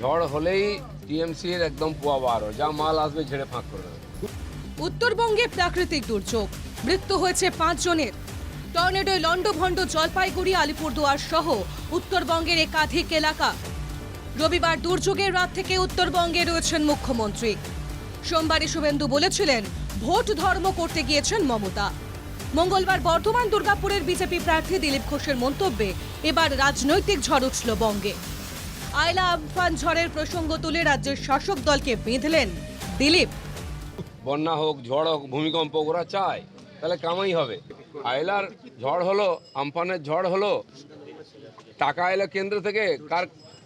ঝড় হলেই টিএমসি এর একদম পোয়া বারো যা মাল আসবে ঝেড়ে ফাঁক করে উত্তরবঙ্গে প্রাকৃতিক দুর্যোগ। মৃত্যু হয়েছে পাঁচ জনের। টর্নেডোয় লন্ডভন্ড জলপাইগুড়ি, আলিপুরদুয়ার সহ উত্তরবঙ্গের একাধিক এলাকা। রবিবার দুর্যোগের রাত থেকে উত্তরবঙ্গে রয়েছেন মুখ্যমন্ত্রী। সোমবারই শুভেন্দু বলেছিলেন, ভোট ধর্ম করতে গিয়েছেন মমতা। মঙ্গলবার বর্ধমান দুর্গাপুরের বিজেপি প্রার্থী দিলীপ ঘোষের মন্তব্যে এবার রাজনৈতিক ঝড় উঠল বঙ্গে। আয়লা আমফান ঝড়ের প্রসঙ্গ তুলে রাজ্যের শাসক দলকে বেঁধলেন দিলীপ। বন্যা হোক, ঝড় হোক, ভূমিকম্প, ওরা চায়। তাহলে কামাই হবে। আয়লার ঝড় হলো, আমফানের ঝড় হলো। টাকা এলো কেন্দ্র থেকে, কার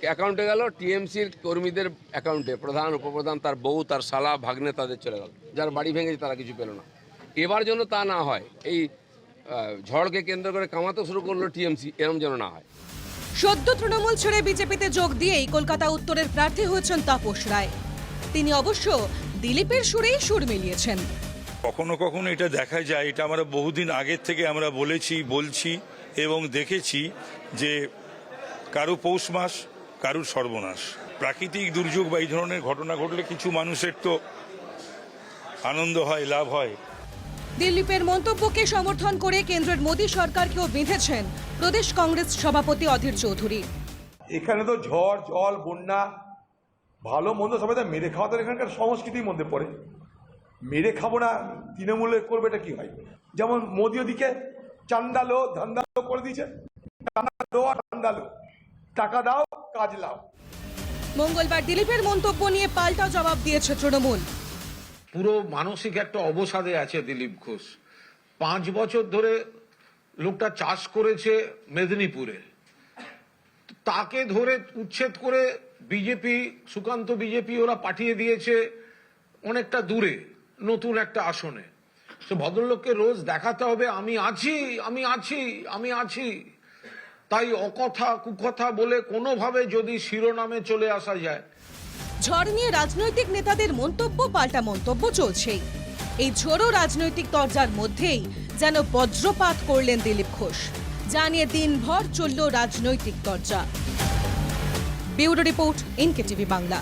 অ্যাকাউন্টে গেল? টিএমসির কর্মীদের অ্যাকাউন্টে প্রধান, উপপ্রধান, তার বউ, তার শালা, ভাগ্নে তাদের চলে গেল। যার বাড়ি ভেঙেছে, তারা কিছু পেল না। এবার যেন তা না হয়, এই ঝড়কে কেন্দ্র করে কামাতে শুরু করল টিএমসি এরম যেন না হয়। সদ্য তৃণমূল ছেড়ে বিজেপিতে যোগ দিয়েই কলকাতা উত্তরের প্রার্থী হয়েছেন তাপস রায়। তিনি অবশ্য দিলীপের সুরেই সুর মিলিয়েছেন। কখনো কখনো এটা দেখা যায়, এটা আমরা বহুদিন আগের থেকে আমরা বলেছি, বলছি এবং দেখেছি যে কারও পৌষ মাস কারুর সর্বনাশ। প্রাকৃতিক দুর্যোগ বা এই ধরনের ঘটনা ঘটলে কিছু মানুষের তো আনন্দ হয়, লাভ হয়। দিলীপের মন্তব্যকে সমর্থন করে কেন্দ্রের মোদী সরকারকেও বেঁধেছেন প্রদেশ কংগ্রেস সভাপতি অধীর চৌধুরী। এখানে তো ঝড় জল বন্যা ভালো মন্দ সবাই তো মেরে খাওয়া তো এখানকার সংস্কৃতির মধ্যে পড়ে। মেরে খাব না তৃণমূলে করবে এটা কি হয়? যেমন মোদী ওদিকে চান্দালো ধান্দালো করে দিয়েছে। টাকা ঠান্ডালো টাকা দাও কাজ লাও। মঙ্গলবার দিলীপের মন্তব্য নিয়ে পাল্টা জবাব দিয়েছে তৃণমূল। পুরো মানসিক একটা অবসাদে আছে দিলীপ ঘোষ। পাঁচ বছর ধরে লোকটা চাষ করেছে মেদিনীপুরে। তাকে ধরে উচ্ছেদ করে বিজেপি, সুকান্ত বিজেপি ওরা পাঠিয়ে দিয়েছে অনেকটা দূরে, নতুন একটা আসনে। সে ভদ্রলোককে রোজ দেখাতে হবে, আমি আছি আমি আছি আমি আছি। তাই অকথা, কুকথা বলে কোনোভাবে যদি শিরোনামে চলে আসা যায় ঝড় নিয়ে রাজনৈতিক নেতাদের মন্তব্য, পাল্টা মন্তব্য চলছেই। এই ঝোড়ো রাজনৈতিক তরজার মধ্যেই যেন বজ্রপাত করলেন দিলীপ ঘোষ। জানিয়ে দিনভর চলল রাজনৈতিক তরজা bureau report NK TV Bangla.